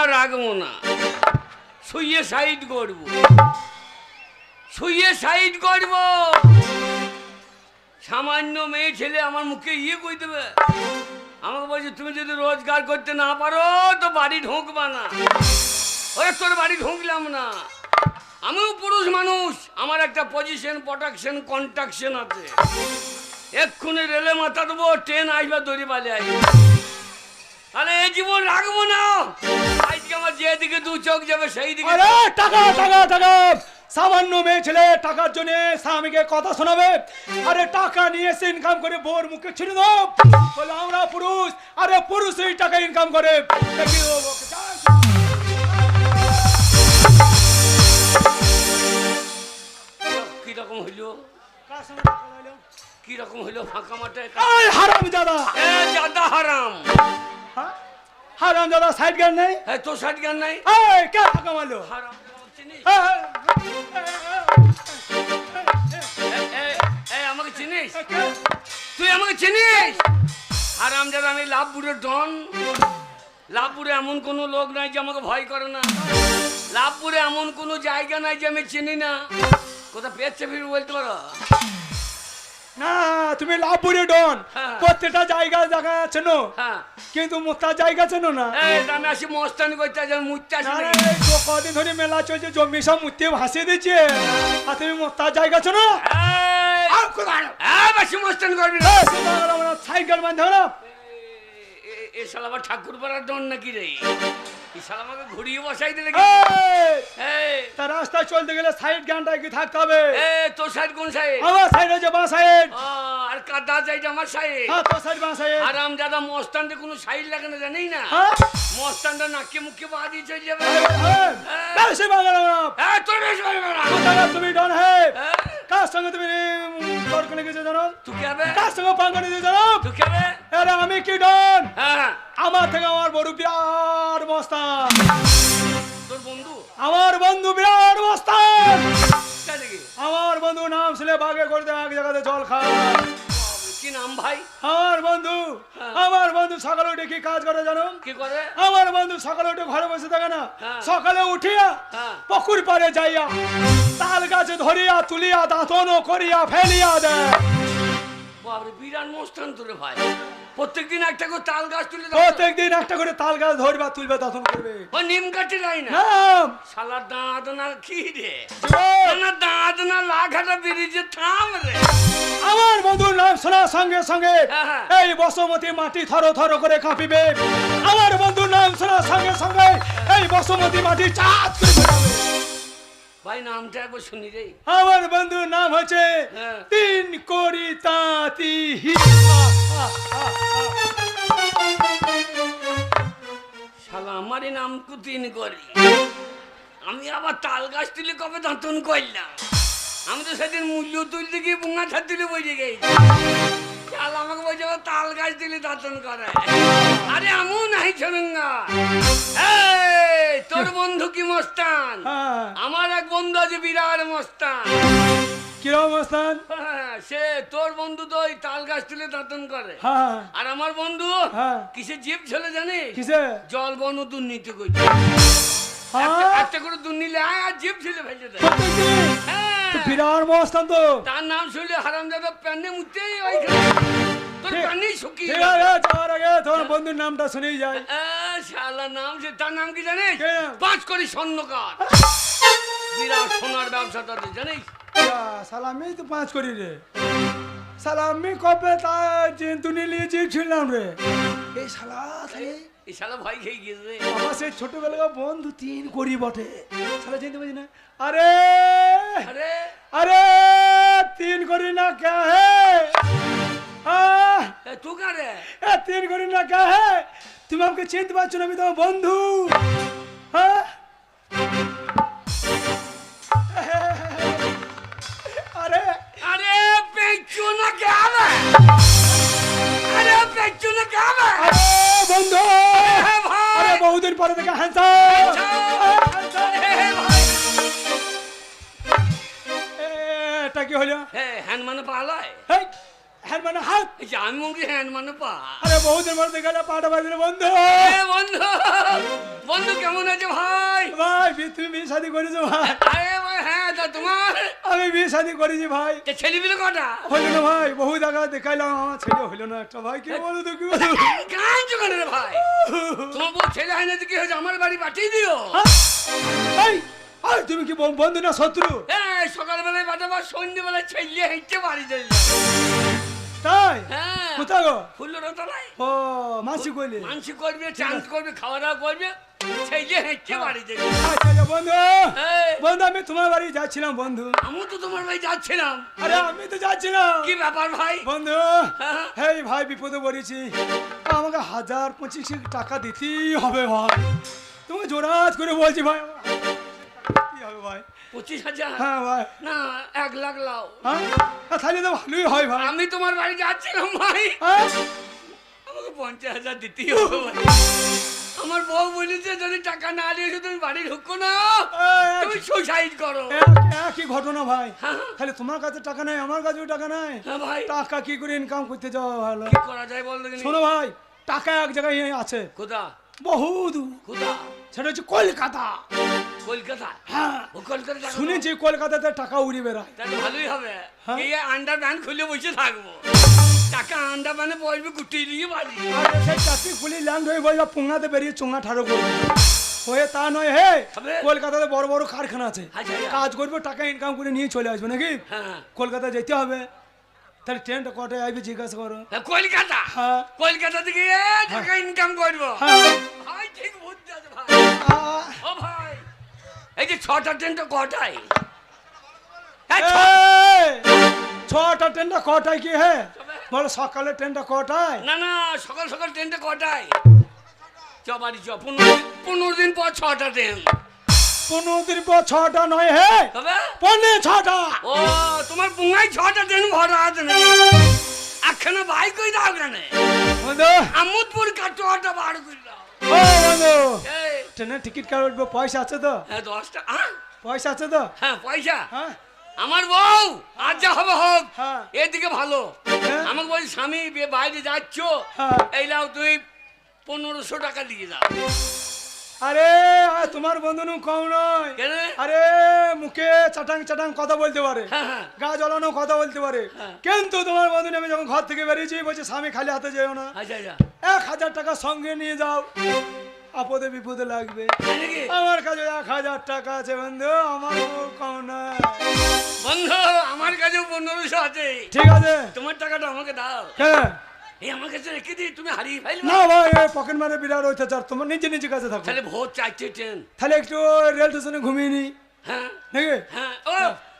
আর রাখব না। শুয়ে সাইড করব। শুয়ে সাইড করব। সামান্য মেয়ে ছেলে আমার মুখে ইয়ে কই দেবে? আমাকে বলছে, তুমি যদি রোজগার করতে না পারো, তো বাড়ি ঢোকবা না। তোর বাড়ি ঢুকলাম না। আমিও পুরুষ মানুষ, আমার একটা পজিশন প্রোটেকশন কন্ট্রাকশন আছে। এক্ষুনি রেলে মাথা দেবো, ট্রেন আসবে দড়ি পালে আসবে। তাহলে এই জীবন রাখব না। আমার যেদিকে দু চোখ যাবে সেই দিকে আরে টাকা টাকা টাকা। সামান্য মেয়ে ছেলে টাকার জন্য স্বামীকে কথা শোনাবে। আরে টাকা নিয়ে এসে ইনকাম করে বোর মুখে ছিঁড়ে দাও। বলে আমরা পুরুষ। আরে পুরুষই টাকা ইনকাম করে। দেখি ও ওকে যা। কি রকম হইল? কার সঙ্গে টাকা লাইলো? কি রকম হইল ফাঁকা মাঠে? হারাম দাদা জাদা হারাম। হারাম দাদা সাইড গান নেই? হ্যাঁ তোর সাইড জ্ঞান নাই? এই কে টাকা মারলো? হারাম চিনিস? এই, আমাকে চিনিস? তুই আমাকে চিনিস? হারাম জাদা আমি লাভপুরের ডন। লাভপুরে এমন কোনো লোক নাই যে আমাকে ভয় করে না। লাভপুরে এমন কোনো জায়গা নাই যে আমি চিনি না। কোথা পেয়েছে ফির বলতে পারো? না তুমি লাভপুরে ডন হ্যাঁ। প্রত্যেকটা জায়গা জায়গা চেনো। হ্যাঁ। কিন্তু মোত্তার জায়গা চেনো না? আমি আসি মস্তানি করতে আসি না কদিন ধরে মেলা চলছে জমি সব মুতে ভাসিয়ে দিচ্ছে। আর তুমি মোত্তার জায়গা চেনো? না। সাইকেল বাঁধে না এ- এ শালা আবার ঠাকুর পাড়ার ডন নাকি রে? এই আমাকে ঘুরিয়ে বসাই দিলে কি এই, এই! তা রাস্তায় চলতে গেলে সাইড গানটা কি থাকতে হবে? তোর সাইড কোন সাইড? আমার সাইড হচ্ছে বাঁ সাইড। আর কাদা চাই আমার সাইড? হ্যাঁ তোর সাইড বাঁ সাইড। আরাম দাদা মস্তানতে কোনো সাইড লাগে না জানি না? হ্যাঁ? মস্তানটা নাকে মুখে পা দিয়ে চলে যাবে। হ্যাঁ, হ্যাঁ, বেশি বাংলা না। এ, তোর বেশি পারবে না। তুমি ডন হে কার সঙ্গে তুমি তর্ক লেগেছে জানো? তুই কে হবে কার সঙ্গে পাঙ্গা নিতে জানো? তুই কে হবে আরে আমি কি ডন? হ্যাঁ। আমার থেকে আমার বড় বিরাট মস্তান তোর বন্ধু? আমার বন্ধু বিরাট মস্তান আমার বন্ধু নাম ছেলে বাগে করতে এক জায়গাতে জল খায়। কি নাম ভাই আমার বন্ধু হ্যাঁ। আমার বন্ধু সকালে উঠে কি কাজ করে জানো কি করে আমার বন্ধু সকালে উঠে ঘরে বসে থাকে না হ্যাঁ। সকালে উঠিয়া হ্যাঁ। পুকুর পারে যাইয়া তাল গাছে ধরিয়া তুলিয়া দাঁতন করিয়া ফেলিয়া দেয় বাবরে বিরাট মস্তান তোরে ভাই প্রত্যেকদিন একটা করে তাল গাছ তুলে দাও তো। প্রত্যেক দিন একটা করে তাল গাছ ধরবা তুলবে দাঁতন করবে। ও নিম কাঠি লাই না? শালা দাঁত না কি রে? না দাঁত না লাঘাটা বেরিয়েছে থাম রে। আমার বন্ধুর নাম শোনার সঙ্গে সঙ্গে হ্যাঁ। এই বসুমতী মাটি থর থর করে কাঁপিবে। আমার বন্ধুর নাম শোনার সঙ্গে সঙ্গে এই বসুমতী মাটি চাঁদ করে। ভাই নামটা একবার শুনি রে। আমার বন্ধুর নাম হচ্ছে হ্যাঁ। তিন করি তাঁতি হি শালা আমারই নাম কুতিন করি। আমি আবার তাল গাছ তুলে কবে দাঁতন করলাম? আমি তো সেদিন মূল্য তুলতে গিয়ে বুঙা ছাদ তুলে বসে গেছি। শালা আমাকে বলছে তাল গাছ তুলে দাঁতন করে আরে আমিও নাই ছরঙ্গা। তোর বন্ধু কি মস্তান? হ্যাঁ। আমার এক বন্ধু আছে বিরাট মস্তান। কিরম অবস্থান? হ্যাঁ, সে তোর বন্ধু তো ওই তাল গাছ তুলে দাঁতন করে। হ্যাঁ। আর আমার বন্ধু হ্যাঁ। কিসে জিপ ছেলে জানিস? কিসে? জল বন দুর্নীতি করছে একটা- করে দুর্নীলে আর জিপ ছেলে ফেলে দেয়। বিরাট মস্তান তো। তার নাম শুনলে প্যান্ডে মুতেই ওইখানে। বন্ধুর নামটা শুনেই যায় শালা নাম সে তার নাম কি জানিস? পাঁচ কোটি স্বর্ণকার। বিরাট সোনার ব্যবসা তাদের জানিস? সালামি তো পাঁচ করি রে। সালামি কবে তা তুনি নিয়ে ছিলাম রে। এই শালা তাহলে এই শালা ভয় খেয়ে গিয়েছে রে। আমার সেই ছোটবেলাকার বন্ধু তিন করি বটে। শালা চিনতে পারছি না। আরে আরে আরে তিন করি না কে হে? তু এ তিন করি না কে হে? তুমি আমাকে চিনতে পারছ না আমি তোমার বন্ধু। হ্যান্ড মানে পা লয় হেই, হ্যান্ড মানে হাত। এই যে আমি মুখে হ্যান্ড মানে পা। আরে বহুদিন পরে থেকে গেলে পাটা বাজিলে বন্ধু। এ বন্ধু বন্ধু কেমন বিয়ে- তুমি বিয়ে শাদি করেছ ভাই। আরে ভাই হ্যাঁ তা তোমার? আমি বিয়ে শাদি করেছি ভাই। তে ছেলে পিলে কটা? হইল না ভাই বহু জায়গা দেখাইলাম আমার ছেলে হইল না একটা ভাই কি বলো তো কি বলো? গান জোগানে রে ভাই? তোমার বউ ছেলে হয় না তো কি হয়েছে? আমার বাড়ি পাঠিয়ে দিও। এই এই, তুমি কি বন- বন্ধু না শত্রু? এই সকালবেলায় পাঠাবো সন্ধ্যেবেলায় ছেলে হেঁটে বাড়ি চলে তাই? হ্যাঁ। কোথায় গো? ও মাসি কইলে। মানসিক করবে চান্স করবে খাওয়া দাওয়া করবে ছেলে হেঁটে বাড়ি চলে বন্ধু। বন্ধু আমি তোমার বাড়ি যাচ্ছিলাম বন্ধু। আমি তো তোমার বাড়ি যাচ্ছিলাম। আরে আমি তো যাচ্ছিলাম। কি ব্যাপার ভাই? বন্ধু হ্যাঁ? হেই ভাই বিপদে পড়েছি। আমাকে হাজার পঁচিশ টাকা দিতেই হবে ভাই। তুমি জোরাত করে বলছি ভাই। পঁচিশ হাজার। হ্যাঁ ভাই। না এক লাখ লাও। হ্যাঁ? হ্যাঁ, তাহলে তো ভালোই হয় ভাই। আমি তোমার বাড়ি যাচ্ছিলাম ভাই। হ্যাঁ? আমাকে পঞ্চাশ হাজার দিতেই হবে ভাই। আমার বউ বলেছে যদি টাকা না দিয়েছ তুমি বাড়ি ঢুকো না। তুমি সুসাইড করো। এক- একই ঘটনা ভাই? হ্যাঁ। খালি তোমার কাছে টাকা নাই আমার কাছেও টাকা নাই? হ্যাঁ ভাই। টাকা কি করে ইনকাম করতে যাওয়া ভালো? কি করা যায় বল শোনো ভাই টাকা এক জায়গায় আছে। কোথা বহু দূর কোথা সেটা হচ্ছে কলকাতা। কলকাতা? হ্যাঁ। ও কলকাতা শুনেছি কলকাতাতে টাকা উড়ে বেড়ায়। তাহলে ভালোই হবে। হ্যাঁ। এই আন্ডার খুলে বসে থাকব। টাকা আন্ডার প্যান্টে বসবে গুটিয়ে নিয়ে বাড়ি। আর সেই চাকরি খুলি ল্যান্ড হয়ে বলবা পুঙ্গাতে বেরিয়ে চোঙা ঠাড়ো করবে। হয়ে তা নয় হে কলকাতাতে বড় বড় কারখানা আছে। আচ্ছা, আচ্ছা। কাজ করবে টাকা ইনকাম করে নিয়ে চলে আসবে নাকি? হ্যাঁ। কলকাতা যেতে হবে। তাহলে ট্রেনটা কটায় আসবে জিজ্ঞাসা করো। হ্যাঁ, কলকাতা? হ্যাঁ। কলকাতা থেকে টাকা ইনকাম করব। হ্যাঁ। ভাই ঠিক আছে ভাই। ও ভাই এই যে ছটা ট্রেনটা কটায়? এই, ছটা ট্রেনটা কটায় কি হে? বলো সকালে ট্রেনটা কটায়? না না সকাল সকাল ট্রেনটা কটায়? চ বাড়ি চ। পনেরো দিন- পনেরো দিন পর ছটা ট্রেন পনেরো দিন পর ছটা নয় হে? তবে? পনে ছটা। ও তোমার পুঙ্গাই ছটা ট্রেন ভরা আছে না একখানা বাইক কই দাও কেন বন্ধু। আমোদপুর কাটোয়াটা বার করে দাও ও বন্ধু। ট্রেনের টিকিট কাটবো পয়সা আছে তো? হ্যাঁ দশটা হ্যাঁ? পয়সা আছে তো? হ্যাঁ পয়সা। হ্যাঁ। আমার বউ আজ যা হবে হোক। হ্যাঁ। এদিকে ভালো। হ্যাঁ। আমাকে বলছি স্বামী বাইরে যাচ্ছ? হ্যাঁ। এই লাও তুই পনেরোশো টাকা দিয়ে দাও। আরে তোমার বন্ধু নু কম নয়। আরে মুখে চাটাং চাটাং কথা বলতে পারে। হ্যাঁ হ্যাঁ। গা জ্বলানো কথা বলতে পারে। হ্যাঁ। কিন্তু তোমার বন্ধু আমি যখন ঘর থেকে বেরিয়েছি বলছে স্বামী খালি হাতে যেও না। আচ্ছা আচ্ছা। এক হাজার টাকা সঙ্গে নিয়ে যাও। আপদে বিপদে লাগবে। আমার কাছে এক হাজার টাকা আছে বন্ধু। আমার কম নয়। বন্ধু আমার কাছেও পনেরোশো আছে। ঠিক আছে। তোমার টাকাটা আমাকে দাও। হ্যাঁ। এই আমার কাছে রেখে দিই তুমি হারিয়ে ফেলবে। না ভাই পকেট মারে বিরাট অত্যাচার তোমার নিজে নিজে কাছে থাকো তাহলে ভোর চারটে ট্রেন তাহলে একটু রেল স্টেশনে ঘুমিয়ে নি। হ্যাঁ। নাকি? হ্যাঁ। ও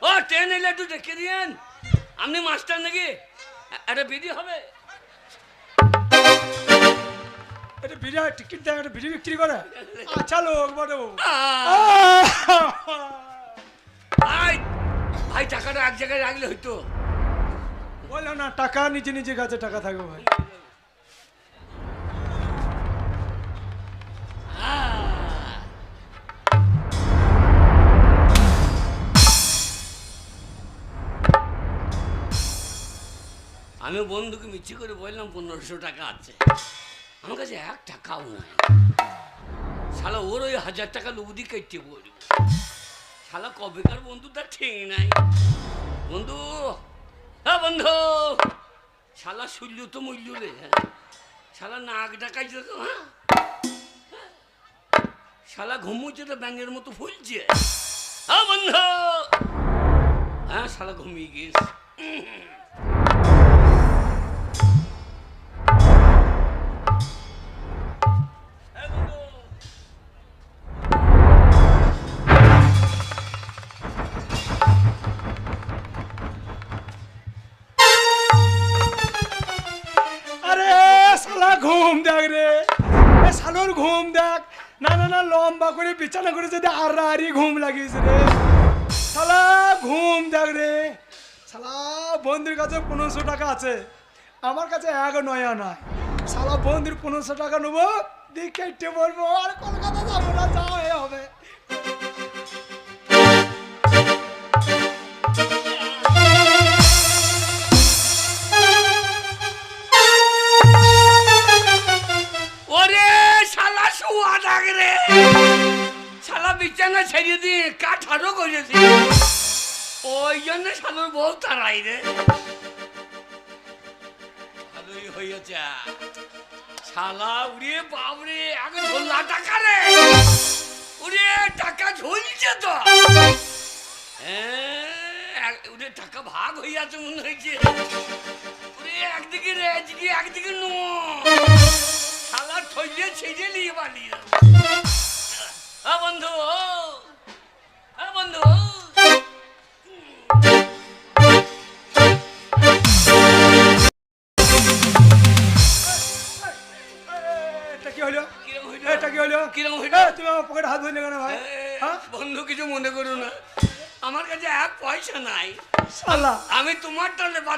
ও ট্রেন এলে একটু দেখে দিয়েন। আপনি মাস্টার নাকি? একটা বিধি হবে। এটা বিরিয়ানি টিকিট দেয় একটা বিড়ি বিক্রি করে। আচ্ছা লোক। আহ, ভাই ভাই টাকাটা এক জায়গায় রাখলে হইতো। বললাম না, টাকা, নিজে নিজে কাছে টাকা থাকবে ভাই। আমি বন্ধুকে মিছি করে বললাম, পনেরোশো টাকা আছে। আমার কাছে এক টাকাও নাই। শালা, ওর ওই হাজার টাকা লুবুদি কেটে বলব শালা, কবেকার বন্ধু তার ঠিক নাই। বন্ধু হ্যাঁ বন্ধু। শালা শুল্য তো মূল্য রে হ্যাঁ। শালা নাক ডাকাই হ্যাঁ। শালা ঘুমুচ্ছে তো ব্যাঙের মতো ফুলছে। হ্যাঁ বন্ধু। হ্যাঁ শালা ঘুমিয়ে গিয়েছে ঘুম দেখ রে। সালোর ঘুম দেখ। না না না, লম্বা করে বিছানা করে যদি আর আরি ঘুম লাগিয়েছে রে। সালা ঘুম দেখ রে। সালা বন্ধুর কাছে পনেরোশো টাকা আছে। আমার কাছে এক নয়া নয় সালা বন্ধুর পনেরোশো টাকা নেব। দিয়ে বলব, আর কলকাতা যাব না যাওয়া হবে। বউ তারাই রে ভালোই হয়েছে। শালা উড়ে বাবরে আগে ঝোলা টাকা রে। উড়ে টাকা ঝুলছে তো। হ্যাঁ, উড়ে টাকা ভাগ হইয়াছে মনে হয়েছে উড়ে একদিকে রে একদিকে একদিকে নো। শালা ঠইলে ছেড়ে নিয়ে বানিয়ে হ্যাঁ বন্ধু এটা কি হলো? এটা কি হলো? কিরম হইল? তুমি আমার পকেটে হাত ধরলে কেন ভাই? হ্যাঁ? বন্ধু কিছু মনে করো না। আমার কাছে এক পয়সা নাই। শালা। আমি তোমার টালে বা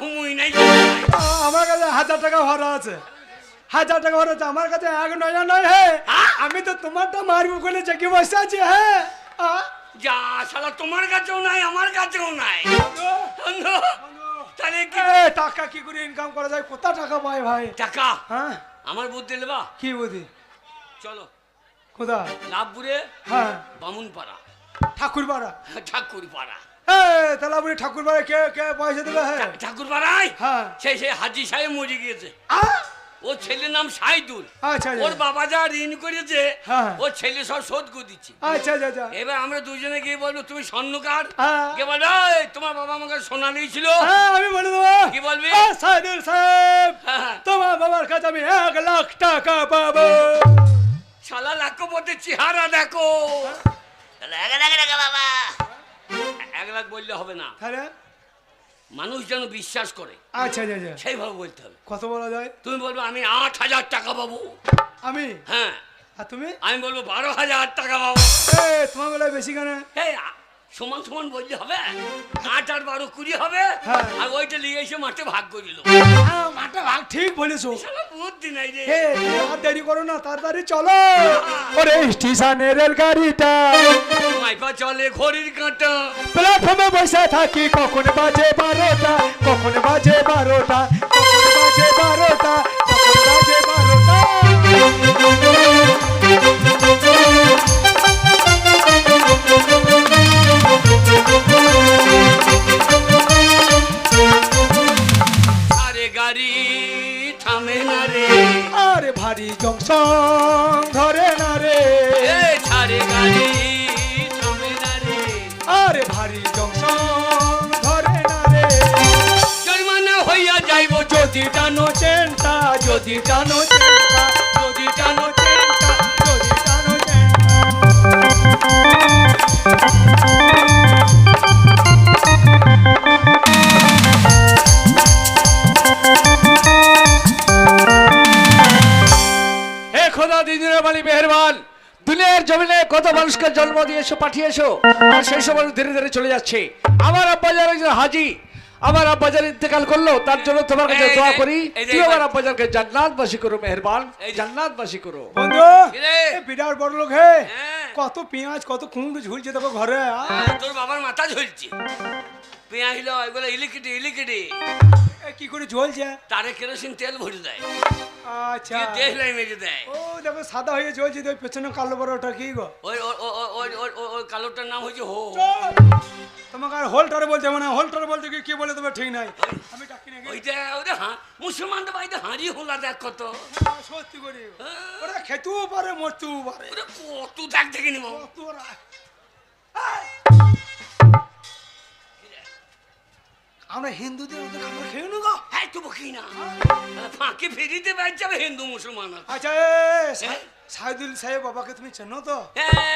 ঘুমুই নাই। আমার কাছে হাজার টাকা আছে। হাজার টাকা আছে। আমার কাছে এক নয় নয় হে। হ্যাঁ? আমি তো তোমারটা মারবো বলে জেগে বসে আছি হ্যাঁ যা শালা তোমার কাছেও নাই আমার কাছেও নাই। তাহলে কি টাকা কি করে ইনকাম করা যায়? কত টাকা পায় ভাই? টাকা? হ্যাঁ? আমার বুদ্ধি বা কি বুদ্ধি? চলো। কোথা লাভপুরে? হ্যাঁ। বামুনপাড়া। ঠাকুরপাড়া। ঠাকুর পাড়া ঠাকুর পাড়া তাহলে আপনি ঠাকুর পাড়া কে কে পয়সা দেবে? হ্যাঁ ঠাকুর পাড়ায় হ্যাঁ। সেই সেই হাজি সাহেব মরে গিয়েছে। আ, ও ছেলের নাম সাইদুল। আচ্ছা ওর আচ্ছা। বাবা যা ঋণ করেছে হ্যাঁ। ও ছেলে সব শোধ করে দিচ্ছে। আচ্ছা আচ্ছা আচ্ছা। এবার আমরা দুজনে গিয়ে বলব তুমি স্বর্ণকার? হ্যাঁ। কে বলো "এই, তোমার বাবা আমাকে সোনা দিয়েছিল হ্যাঁ আমি বলে দেবো। কি বলবি? সাইদুল সাহেব হ্যাঁ। তোমার বাবার কাছে আমি এক লাখ টাকা পাবো। শালা লাখপতি চেহারা দেখো। এক লাখ বাবা। এক লাখ বললে হবে না। তাহলে? মানুষ যেন বিশ্বাস করে। আচ্ছা আচ্ছা আচ্ছা। সেইভাবে বলতে হবে। কত বলা যায়? তুমি বলব আমি আট হাজার টাকা পাবো। আমি? হ্যাঁ। আর তুমি? আমি বলব বারো হাজার টাকা পাবো। তোমার বেলায় বেশি কেন? সমান সমান বললে হবে? আট আর বারো কুড়ি হবে? হ্যাঁ। আর ওইটা নিয়ে এসে মাঠে ভাগ করিল। হ্যাঁ, মাঠে ভাগ ঠিক বলেছ। বুদ্ধি নাই রে। আর দেরি করো না তাড়াতাড়ি চলো। ওরে স্টেশনে রেলগাড়িটা। মাইপা চলে ঘড়ির কাঁটা। প্ল্যাটফর্মে বসে থাকি কখন বাজে বারোটা কখন বাজে বারোটা কখন বাজে বারোটা কখন বাজে বারোটা। টানো চেনটা যদি টানো দুনিয়ার জমিনে কত মানুষকে জন্ম দিয়েছ, পাঠিয়েছো, আর সেই মানুষ ধীরে ধীরে চলে যাচ্ছে। আমার আব্বাজার একজন হাজি আমার আব্বাজান ইন্তেকাল করল তার জন্য তোমার কাছে দোয়া করি তুই আমার আব্বাজানকে জান্নাত জান্নাতবাসী করো মেহরবান। জান্নাতবাসী করো বন্ধু বিরাট বড় লোক হে হ্যাঁ। কত পেঁয়াজ কত কুমড়ো ঝুলছে তোকে ঘরে আ? হ্যাঁ, তোর বাবার মাথা ঝুলছে পেঁয়াজ লো এগুলো ইলিকিটি ইলিকিটি। এ কি করে ঝুলছে তারে কেরোসিন তেল ভরে দেয়। আচ্ছা। তেল লাই মেরে দেয়। ও দেখো সাদা হয়ে তো ওই পেছনে কালো বড় ওটা কি গো? ওই ওই- কালোটার নাম হচ্ছে হো। তোমাকে আর হোল্টারে বলছে মানে হোল্টারে বলতে কি কি বলে দেবে ঠিক নাই? আমি ডাকি নাকি? ওইটা ওটা হ্যাঁ মুসলমানদের বাড়িতে হাঁড়ি হোলা দেখ কত। সত্যি করি। হ্যাঁ। ওরা খেতেও পারে মরতেও পারে। কত দেখ দেখে নিব। কত ওরা- আমরা হিন্দুদের ওদের খাবার খেয়ে নেব। হ্যাঁ তো বকি না। ফাঁকে ফেরিতে বাইর যাবে হিন্দু মুসলমান আচ্ছা সাহেদুল সাহেব বাবাকে তুমি চেনো তো? হ্যাঁ।